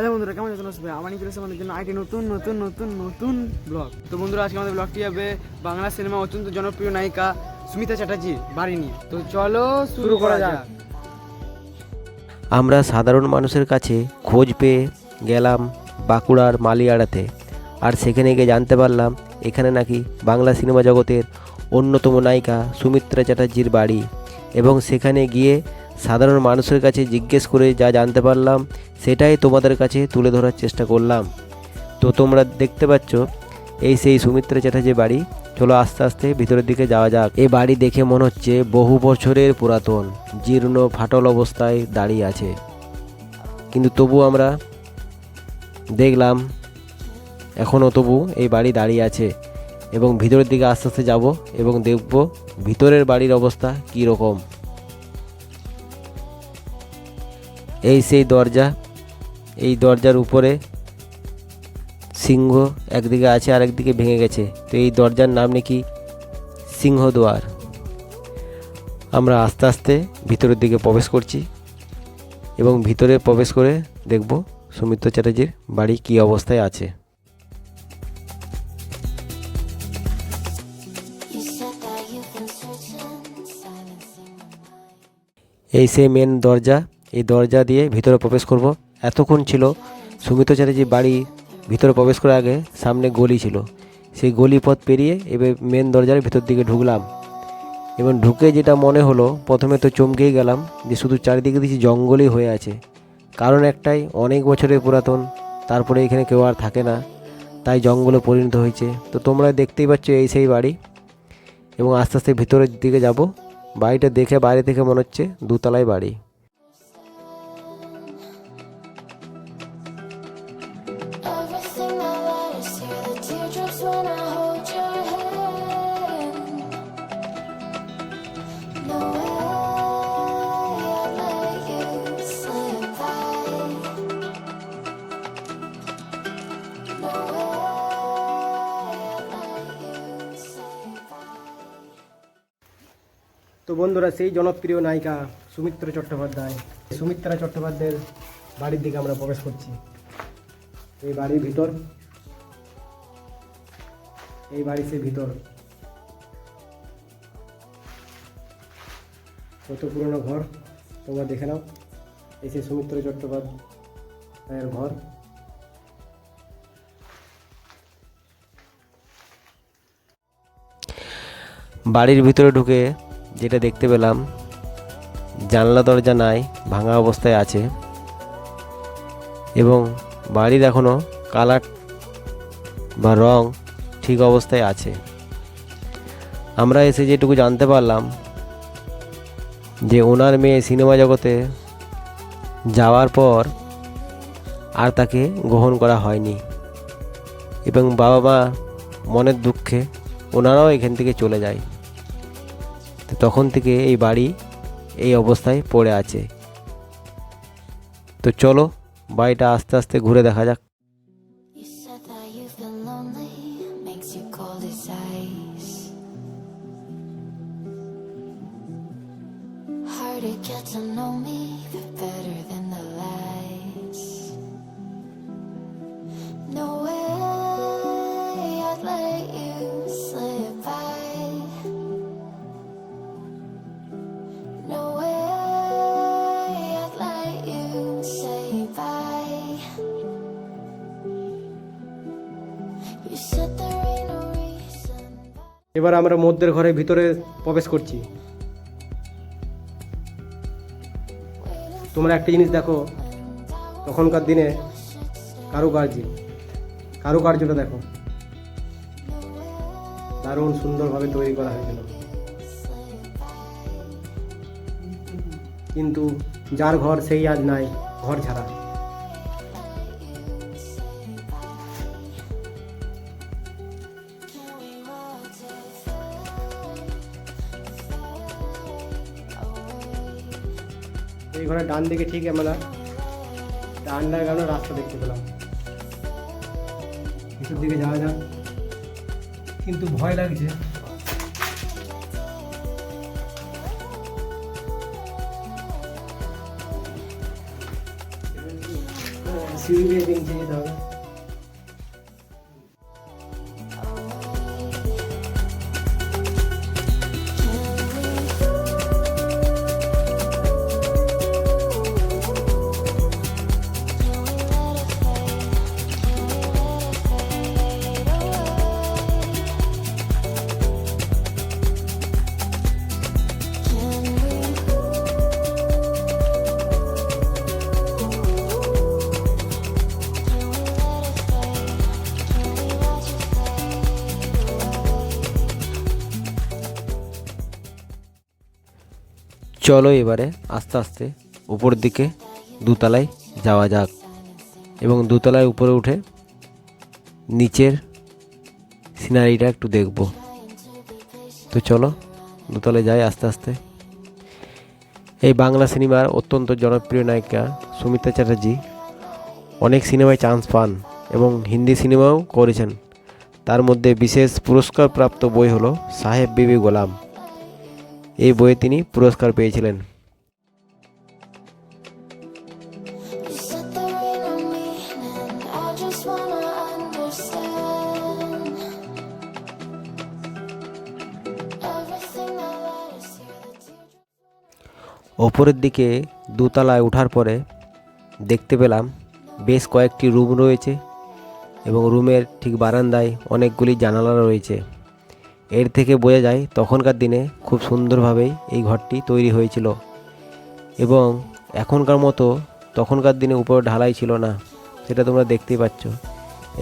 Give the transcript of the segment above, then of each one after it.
Hello বন্ধুরা কেমন আছেন? আসবে আমার চলেছে আমাদের জন্য আইটি নতুন নতুন নতুন নতুন ব্লগ তো বন্ধুরা আজকে আমাদের ব্লগটি হবে বাংলা সিনেমা অত্যন্ত জনপ্রিয় নায়িকা সুমিতা চ্যাটার্জি বাড়ি নিয়ে। তো চলো শুরু করা যাক। আমরা সাধারণ মানুষের কাছে খোঁজ পেয়ে গেলাম বাঁকুড়ার মালিয়াড়াতে। আর সেখানে গিয়ে জানতে পারলাম এখানে নাকি বাংলা সিনেমা জগতের অন্যতম নায়িকা সুমিত্রা চ্যাটার্জির বাড়ি। এবং সেখানে গিয়ে সাধারণ মানুষের কাছে জিজ্ঞেস করে যা জানতে পারলাম, সেটাই তোমাদের কাছে তুলে ধরার চেষ্টা করলাম। তো তোমরা দেখতে পাচ্ছ, এই সেই সুমিত্রা চ্যাটার্জির বাড়ি। চলো আস্তে আস্তে ভিতরের দিকে যাওয়া যাক। এই বাড়ি দেখে মনে হচ্ছে বহু বছরের পুরাতন, জীর্ণ, ফাটল অবস্থায় দাঁড়িয়ে আছে। কিন্তু তবু আমরা দেখলাম এখনও তবু এই বাড়ি দাঁড়িয়ে আছে এবং ভিতরের দিকে আস্তে আস্তে যাব এবং দেখব ভিতরের বাড়ির অবস্থা কী রকম এই সেই দরজা, এই দরজার উপরে সিংহ একদিকে আছে আর একদিকে ভেঙে গেছে তো এই দরজার নাম নাকি সিংহদুয়ার আমরা আস্তে আস্তে ভিতরের দিকে প্রবেশ করছি এবং ভিতরে প্রবেশ করে দেখব সুমিত্র চ্যাটার্জির বাড়ি কী অবস্থায় আছে. এই সেই মেন দরজা এই দরজা দিয়ে ভিতরে প্রবেশ করব। এতক্ষণ ছিল সুমিত্র চ্যাটার্জির বাড়ি ভিতরে প্রবেশ করার আগে সামনে গলি ছিল। সেই গলি পথ পেরিয়ে এবার মেন দরজার ভিতর দিকে ঢুকলাম। এবং ঢুকে যেটা মনে হলো, প্রথমে তো চমকেই গেলাম যে শুধু চারিদিকে দেখছি জঙ্গলই হয়ে আছে। কারণ একটাই, অনেক বছরের পুরাতন, তারপরে এখানে কেউ আর থাকে না, তাই জঙ্গলে পরিণত হয়েছে। তো তোমরা দেখতেই পাচ্ছ এই সেই বাড়ি। এবং আস্তে আস্তে ভিতরের দিকে যাব। বাড়িটা দেখে বাইরে থেকে মনে হচ্ছে দুতলায় বাড়ি। তো বন্ধুরা, সেই জনপ্রিয় নায়িকা সুমিত্র চট্টোপাধ্যায়। সুমিত্রা চট্টোপাধ্যায়ের বাড়ির দিকে আমরা প্রবেশ করছি। এই বাড়ির ভিতর, এই বাড়ি সে ভিতর। কত পুরনো ঘর, তোমরা দেখে নাও। এই সেই সুমিত্র চট্টোপাধ্যায়ের ঘর। বাড়ির ভিতরে ঢুকে যেটা দেখতে পেলাম, জানলা দরজা নাই, ভাঙা অবস্থায় আছে এবং বাড়ির এখনও কালার বা রং ঠিক অবস্থায় আছে। আমরা এসে যেটুকু জানতে পারলাম যে ওনার মেয়ে সিনেমা জগতে যাওয়ার পর আর তাকে গ্রহণ করা হয়নি এবং বাবা মা মনের দুঃখে ওনারাও এখান থেকে চলে যায়। তখন থেকে এই বাড়ি এই অবস্থায় পড়ে আছে। তো চলো, বাড়িটা আস্তে আস্তে ঘুরে দেখা যাক। To know me better than এবার আমরা মধ্যের ঘরে ভিতরে প্রবেশ করছি। তোমরা একটা জিনিস দেখো, তখনকার দিনে কারুকার্য। কারুকার্যটা দেখো। দারুণ সুন্দরভাবে তৈরি করা হয়েছিল। কিন্তু যার ঘর সেই আজ নাই, ঘর ছাড়া। এই ঘরে ডান দিকে ঠিক আমরা গেল রাস্তা দেখতে পেলাম। ভিতর দিকে যাওয়া যাক। কিন্তু ভয় লাগছে। সিঁড়ি দিয়ে যেতে হবে চলো এবারে আস্তে আস্তে উপর দিকে দুতলায় যাওয়া যাক। এবং দুতলায় উপরে উঠে নিচের সিনারিটা একটু দেখব। তো চলো দুতলায় যাই আস্তে আস্তে। এই বাংলা সিনেমার অত্যন্ত জনপ্রিয় নায়িকা সুমিতা চ্যাটার্জি অনেক সিনেমায় চান্স পান এবং হিন্দি সিনেমাও করেছেন। তার মধ্যে বিশেষ পুরস্কারপ্রাপ্ত বই হলো সাহেব বিবি গোলাম। এই বইয়ে তিনি পুরস্কার পেয়েছিলেন। ওপরের দিকে দোতলায় ওঠার পরে দেখতে পেলাম বেশ কয়েকটি রুম রয়েছে এবং রুমের ঠিক বারান্দায় অনেকগুলি জানালা রয়েছে। এর থেকে বোঝা যায় তখনকার দিনে খুব সুন্দরভাবেই এই ঘরটি তৈরি হয়েছিল। এবং এখনকার মতো তখনকার দিনে উপরে ঢালাই ছিল না, সেটা তোমরা দেখতেই পাচ্ছ।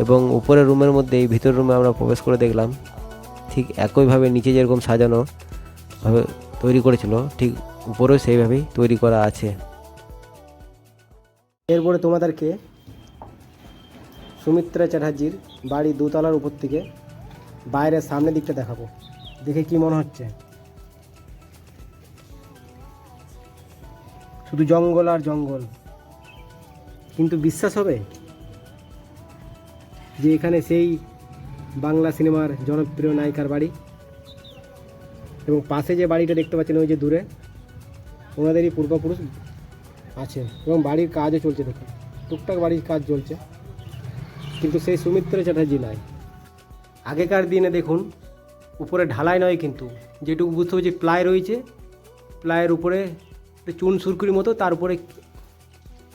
এবং উপরের রুমের মধ্যে এই ভিতর রুমে আমরা প্রবেশ করে দেখলাম, ঠিক একইভাবে নিচে যেরকম সাজানো, ভাবে তৈরি করেছিল, ঠিক উপরেও সেইভাবেই তৈরি করা আছে। এরপরে তোমাদেরকে সুমিত্রা চ্যাটার্জির বাড়ি দোতলার উপর থেকে বাইরের সামনের দিকটা দেখাবো। দেখে কি মনে হচ্ছে? শুধু জঙ্গল আর জঙ্গল। কিন্তু বিশ্বাস হবে? যে এখানে সেই বাংলা সিনেমার জনপ্রিয় নায়িকার বাড়ি? এবং পাশে যে বাড়িটা দেখতে পাচ্ছেন ওই যে দূরে, ওনাদেরই পূর্বপুরুষ আছে এবং বাড়ির কাজও চলছে, দেখুন। টুকটাক বাড়ির কাজ চলছে। কিন্তু সেই সুমিত্র চ্যাটার্জি নয় আগেকার দিনে দেখুন, উপরে ঢালাই নয় কিন্তু, যেটুকু বুঝতে হবে যে প্লাই রয়েছে, প্লাইয়ের উপরে চুন সুরকুরি মতো, তার উপরে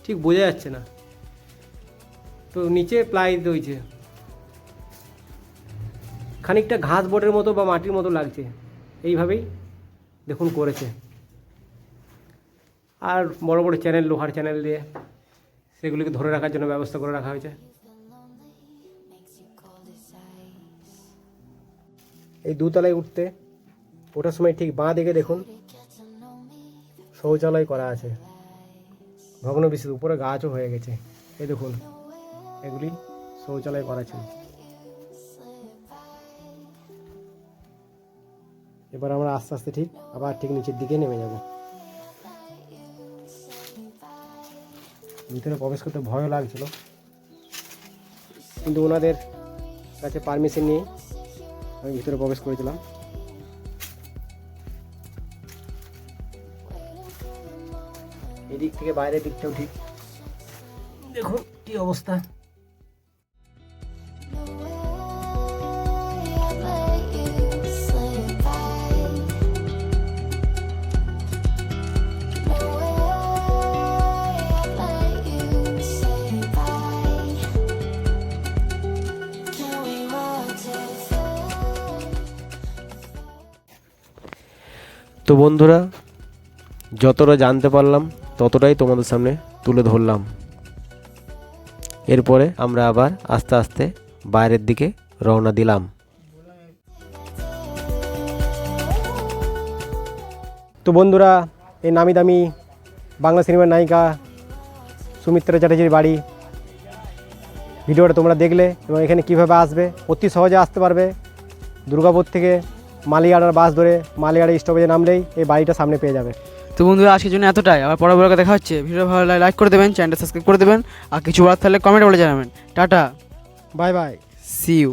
ঠিক বোঝা যাচ্ছে না। তো নিচে প্লাই রয়েছে। খানিকটা ঘাস বোটের মতো বা মাটির মতো লাগছে, এইভাবেই দেখুন করেছে। আর বড় বড় চ্যানেল, লোহার চ্যানেল দিয়ে সেগুলিকে ধরে রাখার জন্য ব্যবস্থা করে রাখা হয়েছে। এই দুতলায় উঠতে, ওঠার সময় ঠিক বাঁ দিকে দেখুন, শৌচালয় করা আছে। ভগ্ন বিশেষ উপরে গাছও হয়ে গেছে। এই দেখুন, এগুলি শৌচালয় করা ছিল। এবার আমরা আস্তে আস্তে ঠিক আবার ঠিক নিচের দিকে নেমে যাব। ভিতরে প্রবেশ করতে ভয়ও লাগছিল। কিন্তু ওনাদের কাছে পারমিশন নিয়ে আমি ভিতরে প্রবেশ করেছিলাম। এদিক থেকে বাইরের দিকটাও ঠিক। দেখুন কি অবস্থা। তো বন্ধুরা, যতটা জানতে পারলাম, ততটাই তোমাদের সামনে তুলে ধরলাম। এরপরে আমরা আবার আস্তে আস্তে বাইরের দিকে রওনা দিলাম। তো বন্ধুরা, এই নামি দামি বাংলা সিনেমার নায়িকা সুমিত্রা চ্যাটার্জির বাড়ি। ভিডিওটা তোমরা দেখলে এবং এখানে কীভাবে আসবে, অতি সহজে আসতে পারবে দুর্গাপুর থেকে মালিয়াড়ার বাস ধরে মালিয়াড়া স্টপেজে নামলেই এই বাড়িটা সামনে পেয়ে যাবে। তো বন্ধুরা আজকের জন্য এতটাই। আবার পরে বড় দেখা হচ্ছে। ভিডিও ভালো লাগে লাইক করে দেবেন চ্যানেলটা সাবস্ক্রাইব করে দেবেন। আর কিছু বলার থাকলে কমেন্ট বলে জানাবেন। Tata. Bye bye see you